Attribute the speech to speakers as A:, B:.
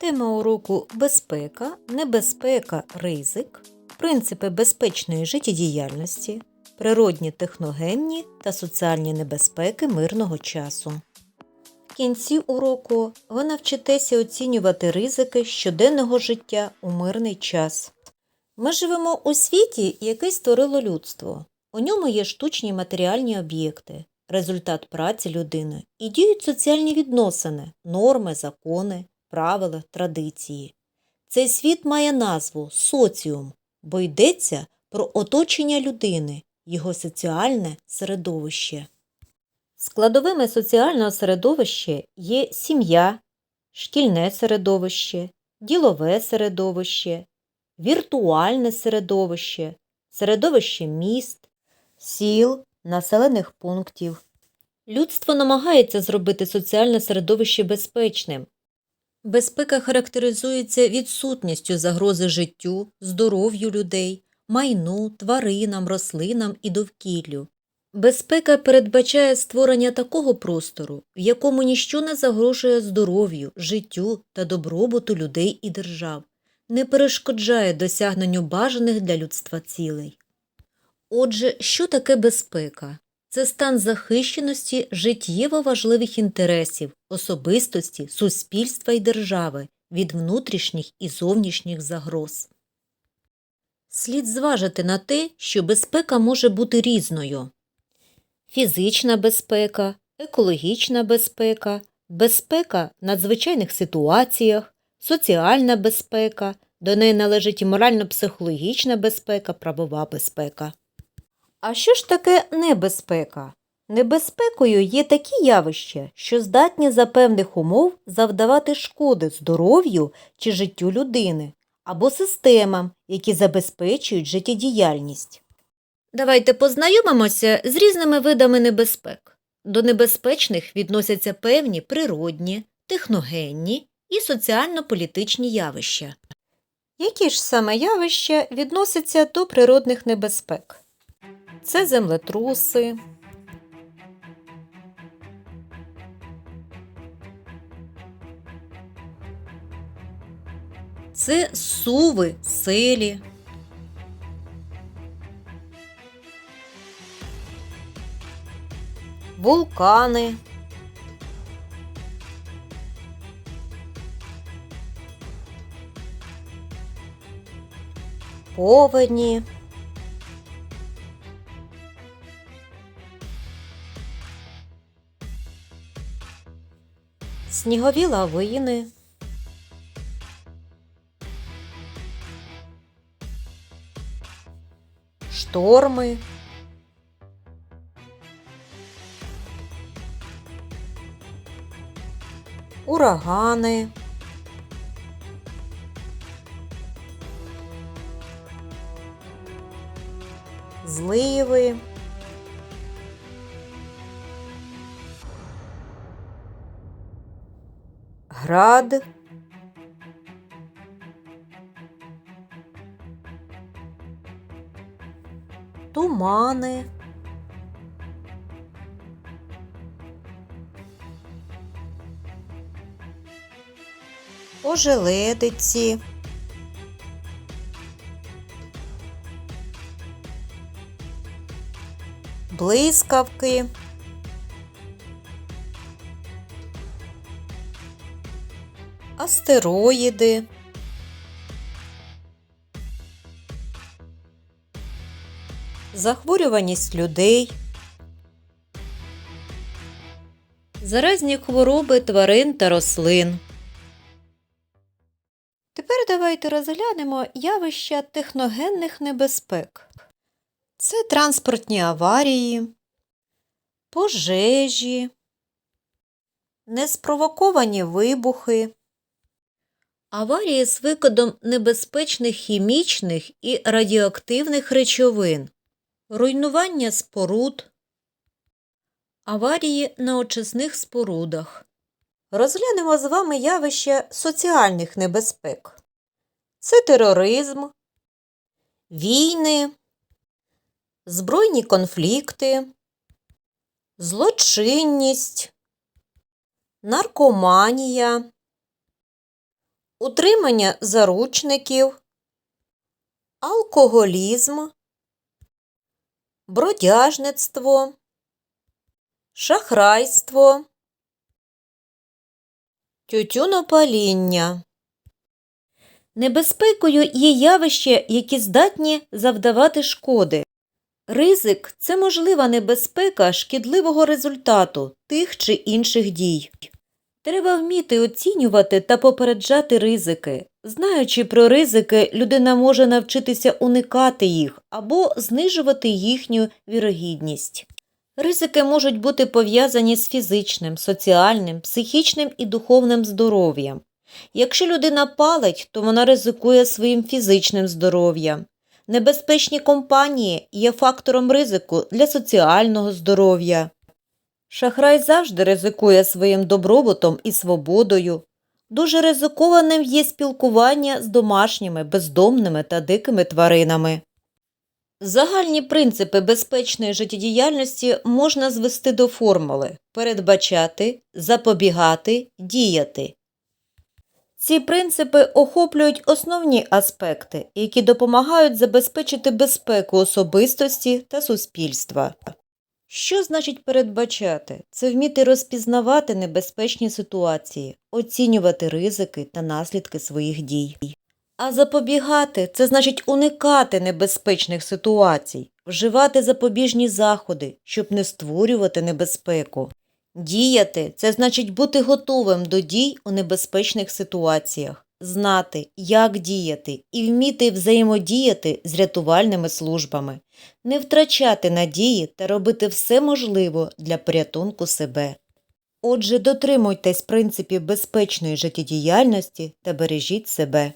A: Тема уроку безпека, небезпека, ризик, принципи безпечної життєдіяльності, природні техногенні та соціальні небезпеки мирного часу. В кінці уроку ви навчитеся оцінювати ризики щоденного життя у мирний час. Ми живемо у світі, який створило людство. У ньому є штучні матеріальні об'єкти, результат праці людини і діють соціальні відносини, норми, закони, правила, традиції. Цей світ має назву соціум, бо йдеться про оточення людини, його соціальне середовище. Складовими соціального середовища є сім'я, шкільне середовище, ділове середовище, віртуальне середовище, середовище міст, сіл, населених пунктів. Людство намагається зробити соціальне середовище безпечним. Безпека характеризується відсутністю загрози життю, здоров'ю людей, майну, тваринам, рослинам і довкіллю. Безпека передбачає створення такого простору, в якому ніщо не загрожує здоров'ю, життю та добробуту людей і держав, не перешкоджає досягненню бажаних для людства цілей. Отже, що таке безпека? Це стан захищеності життєво важливих інтересів, особистості, суспільства і держави від внутрішніх і зовнішніх загроз. Слід зважити на те, що безпека може бути різною. Фізична безпека, екологічна безпека, безпека в надзвичайних ситуаціях, соціальна безпека, до неї належить і морально-психологічна безпека, правова безпека. А що ж таке небезпека? Небезпекою є такі явища, що здатні за певних умов завдавати шкоди здоров'ю чи життю людини або системам, які забезпечують життєдіяльність. Давайте познайомимося з різними видами небезпек. До небезпечних відносяться певні природні, техногенні і соціально-політичні явища. Які ж саме явища відносяться до природних небезпек? Це землетруси, це суви, селі. Вулкани. Повені. Снігові лавини. Шторми. Урагани. Зливи. Град. Тумани. Ожеледиці. Блискавки. Астероїди. Захворюваність людей. Заразні хвороби тварин та рослин. Тепер давайте розглянемо явища техногенних небезпек. Це транспортні аварії, пожежі, неспровоковані вибухи, аварії з викидом небезпечних хімічних і радіоактивних речовин, руйнування споруд, аварії на очисних спорудах. Розглянемо з вами явища соціальних небезпек. Це тероризм, війни, збройні конфлікти, злочинність, наркоманія, утримання заручників, алкоголізм, бродяжництво, шахрайство, тютюнопаління. Небезпекою є явища, які здатні завдавати шкоди. Ризик це можлива небезпека шкідливого результату тих чи інших дій. Треба вміти оцінювати та попереджати ризики. Знаючи про ризики, людина може навчитися уникати їх або знижувати їхню вірогідність. Ризики можуть бути пов'язані з фізичним, соціальним, психічним і духовним здоров'ям. Якщо людина палить, то вона ризикує своїм фізичним здоров'ям. Небезпечні компанії є фактором ризику для соціального здоров'я. Шахрай завжди ризикує своїм добробутом і свободою. Дуже ризикованим є спілкування з домашніми, бездомними та дикими тваринами. Загальні принципи безпечної життєдіяльності можна звести до формули передбачати, запобігати, діяти. Ці принципи охоплюють основні аспекти, які допомагають забезпечити безпеку особистості та суспільства. Що значить передбачати? Це вміти розпізнавати небезпечні ситуації, оцінювати ризики та наслідки своїх дій. А запобігати це значить уникати небезпечних ситуацій, вживати запобіжні заходи, щоб не створювати небезпеку. Діяти це значить бути готовим до дій у небезпечних ситуаціях, знати, як діяти і вміти взаємодіяти з рятувальними службами, не втрачати надії та робити все можливе для порятунку себе. Отже, дотримуйтесь принципів безпечної життєдіяльності та бережіть себе.